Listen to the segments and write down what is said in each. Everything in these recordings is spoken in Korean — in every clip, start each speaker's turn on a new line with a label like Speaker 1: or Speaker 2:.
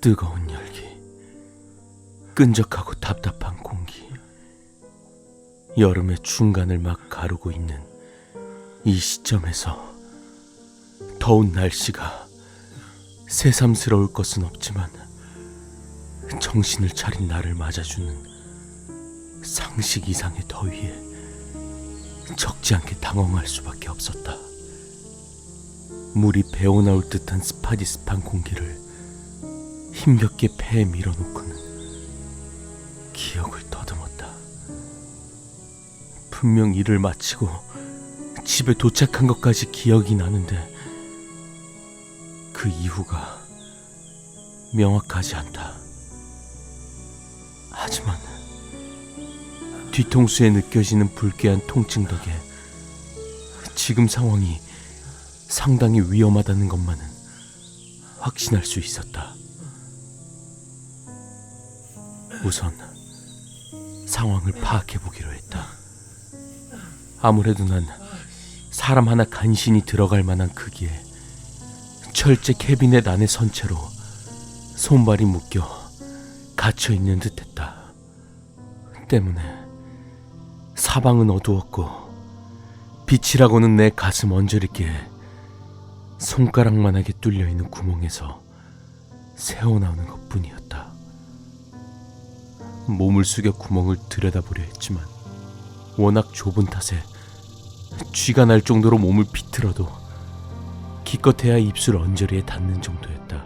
Speaker 1: 뜨거운 열기, 끈적하고 답답한 공기, 여름의 중간을 막 가르고 있는 이 시점에서 더운 날씨가 새삼스러울 것은 없지만 정신을 차린 나를 맞아주는 상식 이상의 더위에 적지 않게 당황할 수밖에 없었다. 물이 배어나올 듯한 스파디스판 공기를 힘겹게 폐에 밀어놓고는 기억을 더듬었다. 분명 일을 마치고 집에 도착한 것까지 기억이 나는데 그 이후가 명확하지 않다. 하지만 뒤통수에 느껴지는 불쾌한 통증 덕에 지금 상황이 상당히 위험하다는 것만은 확신할 수 있었다. 우선 상황을 파악해 보기로 했다. 아무래도 난 사람 하나 간신히 들어갈 만한 크기의 철제 캐비넷 안에 선 채로 손발이 묶여 갇혀 있는 듯했다. 때문에 사방은 어두웠고 빛이라고는 내 가슴 언저리께 손가락만하게 뚫려 있는 구멍에서 새어나오는 것뿐이었다. 몸을 숙여 구멍을 들여다보려 했지만 워낙 좁은 탓에 쥐가 날 정도로 몸을 비틀어도 기껏해야 입술 언저리에 닿는 정도였다.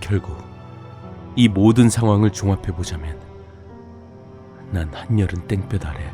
Speaker 1: 결국 이 모든 상황을 종합해 보자면 난 한여름 땡볕 아래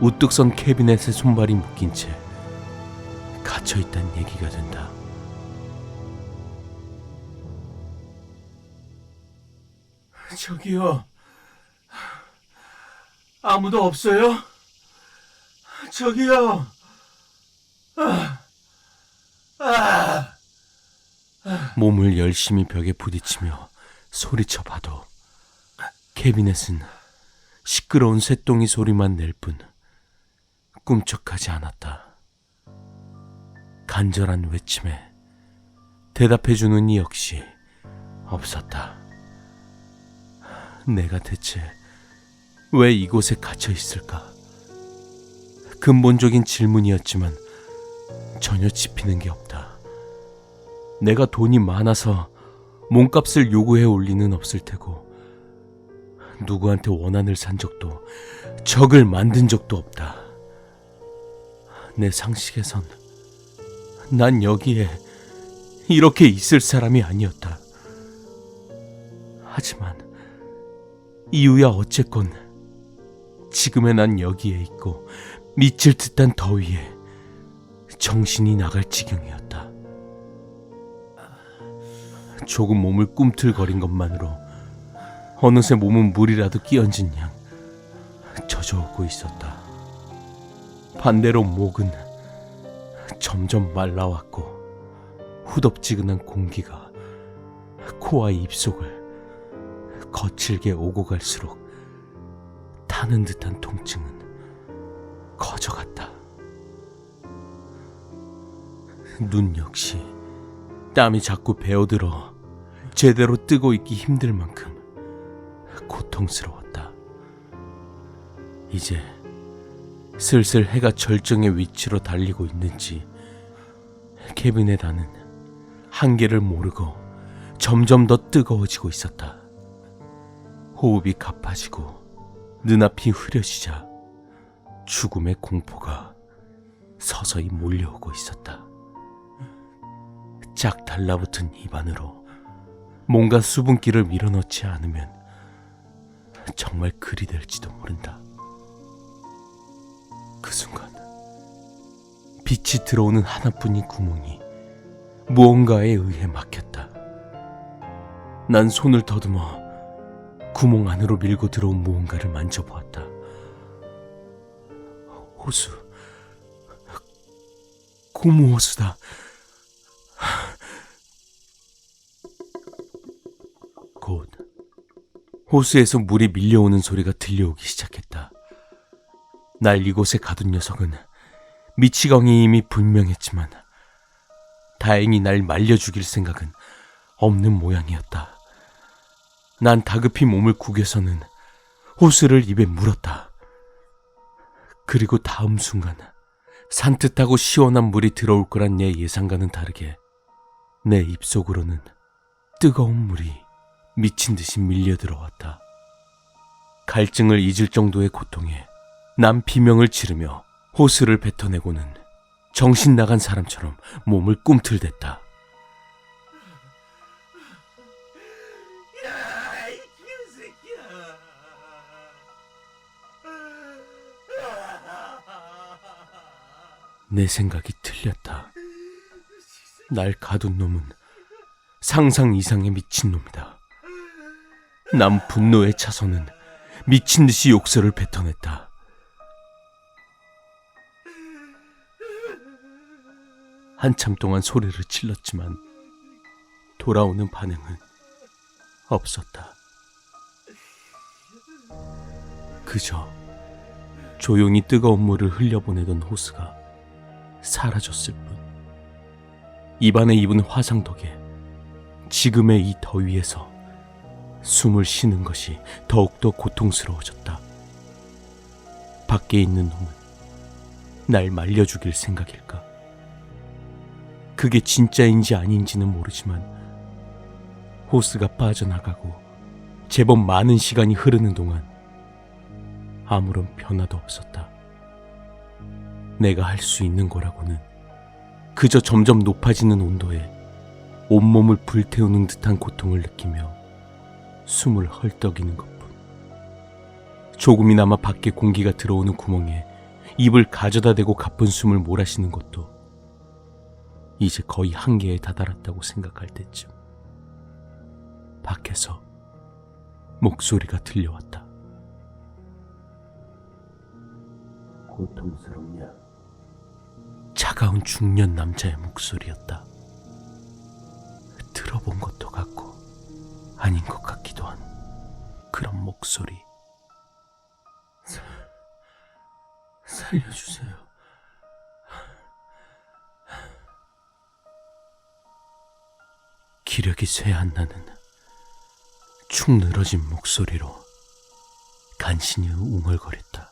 Speaker 1: 우뚝 선 캐비넷에 손발이 묶인 채 갇혀 있다는 얘기가 된다. 저기요. 아무도 없어요? 저기요. 몸을 열심히 벽에 부딪히며 소리쳐 봐도 캐비넷은 시끄러운 쇳덩이 소리만 낼 뿐 꿈쩍하지 않았다. 간절한 외침에 대답해주는 이 역시 없었다. 내가 대체 왜 이곳에 갇혀 있을까? 근본적인 질문이었지만 전혀 짚히는 게 없다. 내가 돈이 많아서 몸값을 요구해 올 리는 없을 테고 누구한테 원한을 산 적도 적을 만든 적도 없다. 내 상식에선 난 여기에 이렇게 있을 사람이 아니었다. 하지만 이유야 어쨌건 지금의 난 여기에 있고 미칠 듯한 더위에 정신이 나갈 지경이었다. 조금 몸을 꿈틀거린 것만으로 어느새 몸은 물이라도 끼얹은 양 젖어오고 있었다. 반대로 목은 점점 말라왔고 후덥지근한 공기가 코와 입속을 거칠게 오고 갈수록 타는 듯한 통증은 커져갔다. 눈 역시 땀이 자꾸 배어들어 제대로 뜨고 있기 힘들 만큼 고통스러웠다. 이제 슬슬 해가 절정의 위치로 달리고 있는지 캐비넷 안은 한계를 모르고 점점 더 뜨거워지고 있었다. 호흡이 가파지고 눈앞이 흐려지자 죽음의 공포가 서서히 몰려오고 있었다. 짝 달라붙은 입안으로 뭔가 수분기를 밀어넣지 않으면 정말 그리 될지도 모른다. 그 순간 빛이 들어오는 하나뿐인 구멍이 무언가에 의해 막혔다. 난 손을 더듬어 구멍 안으로 밀고 들어온 무언가를 만져보았다. 호수, 고무 호수다. 곧 호수에서 물이 밀려오는 소리가 들려오기 시작했다. 날 이곳에 가둔 녀석은 미치광이 이미 분명했지만 다행히 날 말려 죽일 생각은 없는 모양이었다. 난 다급히 몸을 구겨서는 호수를 입에 물었다. 그리고 다음 순간 산뜻하고 시원한 물이 들어올 거란 내 예상과는 다르게 내 입속으로는 뜨거운 물이 미친 듯이 밀려 들어왔다. 갈증을 잊을 정도의 고통에 난 비명을 지르며 호스를 뱉어내고는 정신 나간 사람처럼 몸을 꿈틀댔다. 내 생각이 틀렸다. 날 가둔 놈은 상상 이상의 미친 놈이다. 난 분노에 차서는 미친 듯이 욕설을 뱉어냈다. 한참 동안 소리를 질렀지만 돌아오는 반응은 없었다. 그저 조용히 뜨거운 물을 흘려보내던 호스가 사라졌을 뿐. 입안에 입은 화상 덕에 지금의 이 더위에서 숨을 쉬는 것이 더욱더 고통스러워졌다. 밖에 있는 놈은 날 말려 죽일 생각일까? 그게 진짜인지 아닌지는 모르지만 호스가 빠져나가고 제법 많은 시간이 흐르는 동안 아무런 변화도 없었다. 내가 할 수 있는 거라고는 그저 점점 높아지는 온도에 온몸을 불태우는 듯한 고통을 느끼며 숨을 헐떡이는 것뿐. 조금이나마 밖에 공기가 들어오는 구멍에 입을 가져다 대고 가쁜 숨을 몰아쉬는 것도 이제 거의 한계에 다다랐다고 생각할 때쯤 밖에서 목소리가 들려왔다. 고통스럽냐? 차가운 중년 남자의 목소리였다. 들어본 것도 같고 아닌 것 같기도 한 그런 목소리. 사- 살려주세요. 기력이 쇠한 나는 축 늘어진 목소리로 간신히 웅얼거렸다.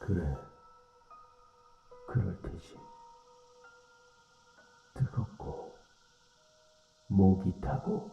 Speaker 1: 그래, 그럴 테지. 뜨겁고, 목이 타고,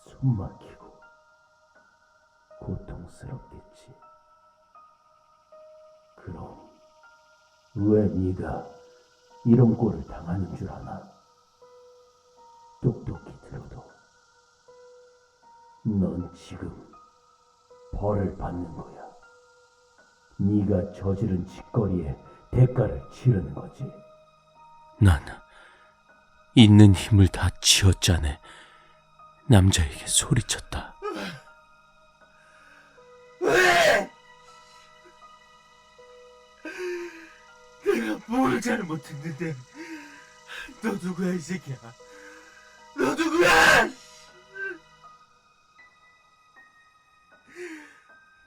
Speaker 1: 숨 막히고, 고통스럽겠지. 그럼, 왜 네가 이런 꼴을 당하는 줄 아나? 똑똑히 들어도, 넌 지금 벌을 받는 거야. 네가 저지른 짓거리에 대가를 치르는 거지. 난 있는 힘을 다 쥐어짜내 남자에게 소리쳤다.
Speaker 2: 왜? 내가 뭘 잘못했는데? 너 누구야 이 새끼야? 너 누구야?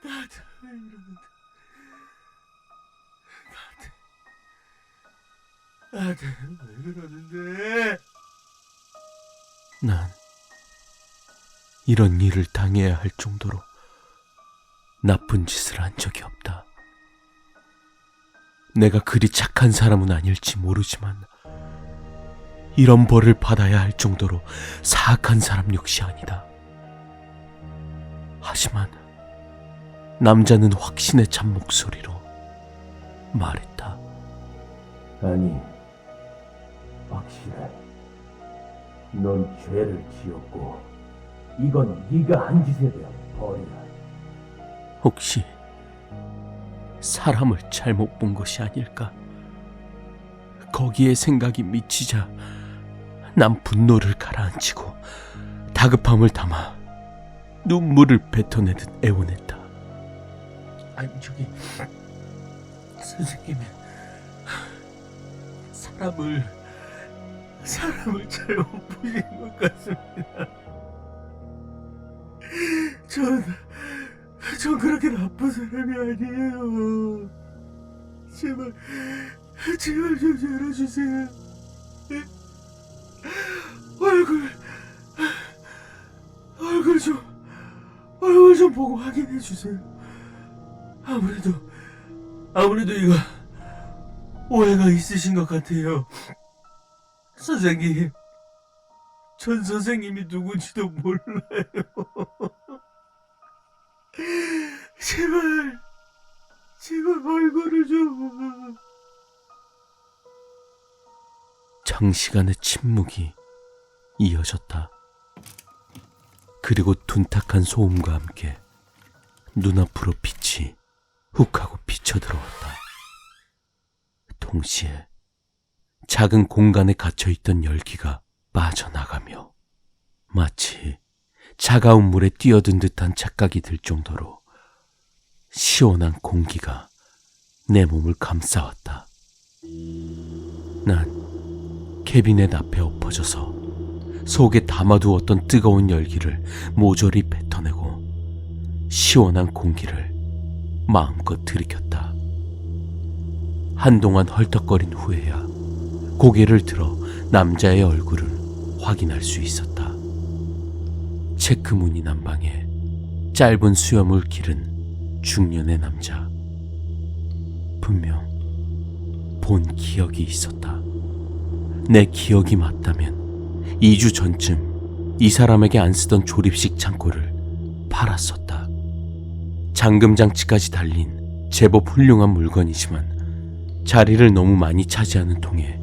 Speaker 2: 나한테 왜 이러는데? 나한테 왜 그러는데?
Speaker 1: 난 이런 일을 당해야 할 정도로 나쁜 짓을 한 적이 없다. 내가 그리 착한 사람은 아닐지 모르지만 이런 벌을 받아야 할 정도로 사악한 사람 역시 아니다. 하지만 남자는 확신에 찬 목소리로 말했다. 아니, 넌 죄를 지었고 이건 네가 한 짓에 대한 벌이야. 혹시 사람을 잘못 본 것이 아닐까? 거기에 생각이 미치자 난 분노를 가라앉히고 다급함을 담아 눈물을 뱉어내듯 애원했다. 아니 저기 선생님이 사람을 사람을 잘 못 보신 것 같습니다. 전, 전 그렇게 나쁜 사람이 아니에요. 제발, 제발 좀 열어주세요.
Speaker 2: 얼굴 얼굴 좀 얼굴 좀 보고 확인해 주세요. 아무래도 아무래도 이거 오해가 있으신 것 같아요. 선생님, 전 선생님이 누군지도 몰라요. 제발, 제발 얼굴을 좀.
Speaker 1: 장시간의 침묵이 이어졌다. 그리고 둔탁한 소음과 함께 눈앞으로 빛이 훅 하고 비쳐 들어왔다. 동시에 작은 공간에 갇혀있던 열기가 빠져나가며 마치 차가운 물에 뛰어든 듯한 착각이 들 정도로 시원한 공기가 내 몸을 감싸왔다. 난 캐비넷 앞에 엎어져서 속에 담아두었던 뜨거운 열기를 모조리 뱉어내고 시원한 공기를 마음껏 들이켰다. 한동안 헐떡거린 후에야 고개를 들어 남자의 얼굴을 확인할 수 있었다. 체크무늬 난방에 짧은 수염을 기른 중년의 남자. 분명 본 기억이 있었다. 내 기억이 맞다면 2주 전쯤 이 사람에게 안 쓰던 조립식 창고를 팔았었다. 잠금 장치까지 달린 제법 훌륭한 물건이지만 자리를 너무 많이 차지하는 통에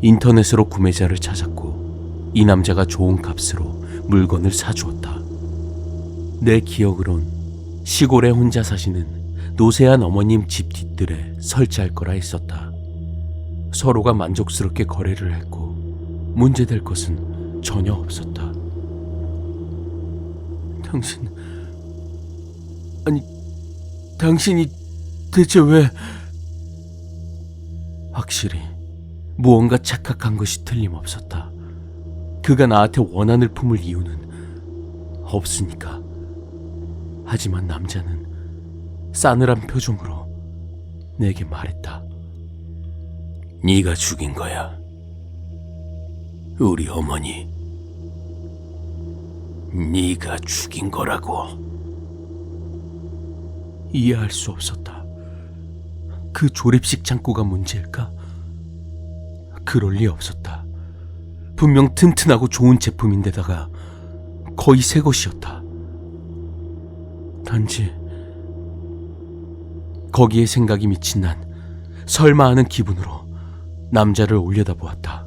Speaker 1: 인터넷으로 구매자를 찾았고 이 남자가 좋은 값으로 물건을 사주었다. 내 기억으론 시골에 혼자 사시는 노세한 어머님 집 뒤뜰에 설치할 거라 했었다. 서로가 만족스럽게 거래를 했고 문제될 것은 전혀 없었다. 당신 아니 당신이 대체 왜 확실히 무언가 착각한 것이 틀림없었다. 그가 나한테 원한을 품을 이유는 없으니까. 하지만 남자는 싸늘한 표정으로 내게 말했다. 네가 죽인 거야. 우리 어머니. 네가 죽인 거라고. 이해할 수 없었다. 그 조립식 창고가 문제일까? 그럴 리 없었다. 분명 튼튼하고 좋은 제품인데다가 거의 새 것이었다. 단지 거기에 생각이 미친 난 설마 하는 기분으로 남자를 올려다보았다.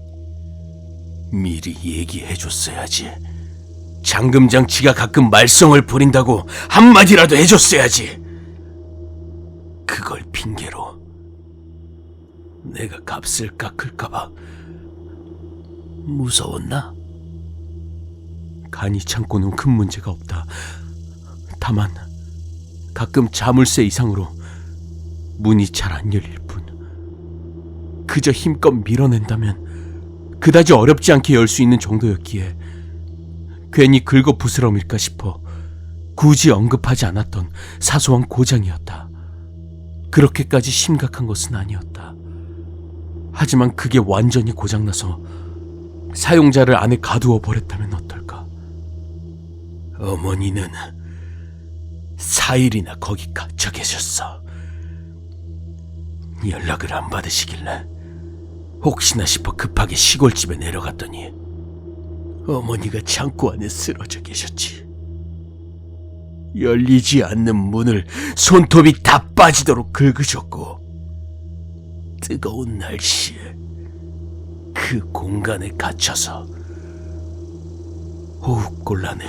Speaker 1: 미리 얘기해줬어야지. 잠금 장치가 가끔 말썽을 부린다고 한마디라도 해줬어야지. 내가 값을 깎을까봐 무서웠나? 간이 창고는 큰 문제가 없다. 다만 가끔 자물쇠 이상으로 문이 잘 안 열릴 뿐. 그저 힘껏 밀어낸다면 그다지 어렵지 않게 열 수 있는 정도였기에 괜히 긁어 부스럼일까 싶어 굳이 언급하지 않았던 사소한 고장이었다. 그렇게까지 심각한 것은 아니었다. 하지만 그게 완전히 고장나서 사용자를 안에 가두어 버렸다면 어떨까? 어머니는 4일이나 거기 갇혀 계셨어. 연락을 안 받으시길래 혹시나 싶어 급하게 시골집에 내려갔더니 어머니가 창고 안에 쓰러져 계셨지. 열리지 않는 문을 손톱이 다 빠지도록 긁으셨고 뜨거운 날씨에 그 공간에 갇혀서 호흡 곤란해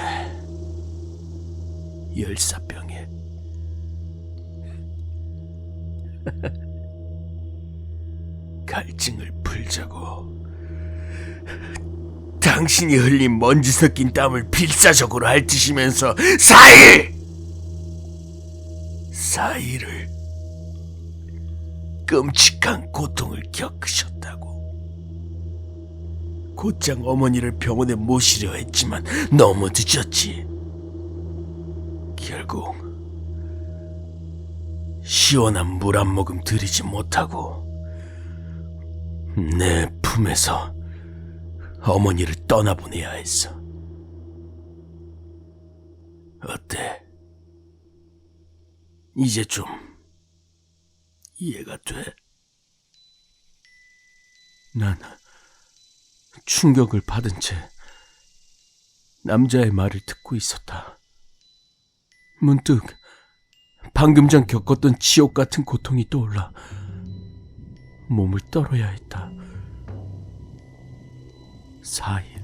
Speaker 1: 열사병에 갈증을 풀자고 당신이 흘린 먼지 섞인 땀을 필사적으로 핥으시면서 사일! 사일을 끔찍한 고통을 겪으셨다고. 곧장 어머니를 병원에 모시려 했지만 너무 늦었지. 결국 시원한 물 한 모금 들이지 못하고 내 품에서 어머니를 떠나보내야 했어. 어때? 이제 좀 이해가 돼? 난 충격을 받은 채 남자의 말을 듣고 있었다. 문득 방금 전 겪었던 지옥 같은 고통이 떠올라 몸을 떨어야 했다. 4일.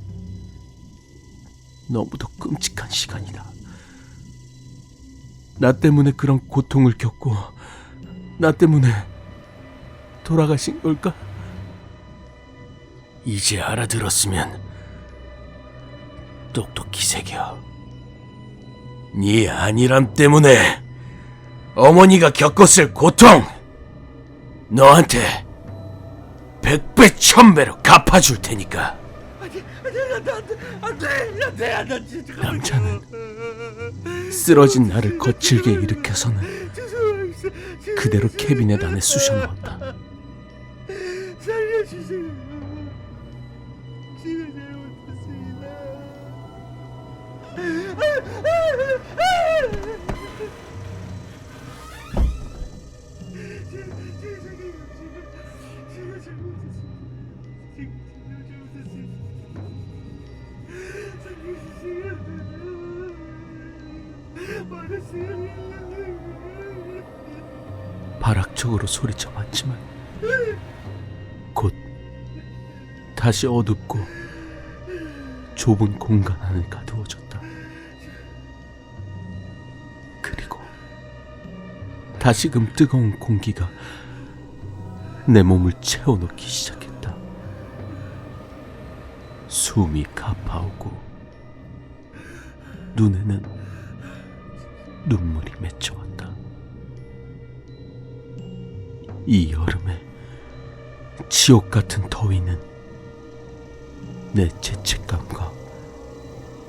Speaker 1: 너무도 끔찍한 시간이다. 나 때문에 그런 고통을 겪고, 나 때문에 돌아가신 걸까? 이제 알아들었으면 똑똑히 새겨. 네 안일함 때문에 어머니가 겪었을 고통 너한테 백배 천배로 갚아줄 테니까.
Speaker 2: 안돼 안돼 안돼 안돼 안돼 진짜
Speaker 1: 남자는 쓰러진 나를 거칠게 일으켜서는 그대로 캐비넷 안에 쑤셔 넣었다.
Speaker 2: 살려주세요 제가 잘못했습니다
Speaker 1: 발악적으로 소리쳐 봤지만 곧 다시 어둡고 좁은 공간 안에 가두어졌다. 그리고 다시금 뜨거운 공기가 내 몸을 채워넣기 시작했다. 숨이 가파오고 눈에는 눈물이 맺혀왔다. 이 여름에 지옥 같은 더위는 내 죄책감과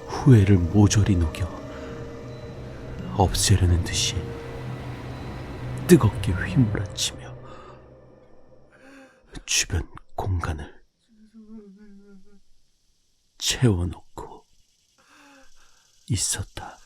Speaker 1: 후회를 모조리 녹여 없애려는 듯이 뜨겁게 휘몰아치며 주변 공간을 채워놓고 있었다.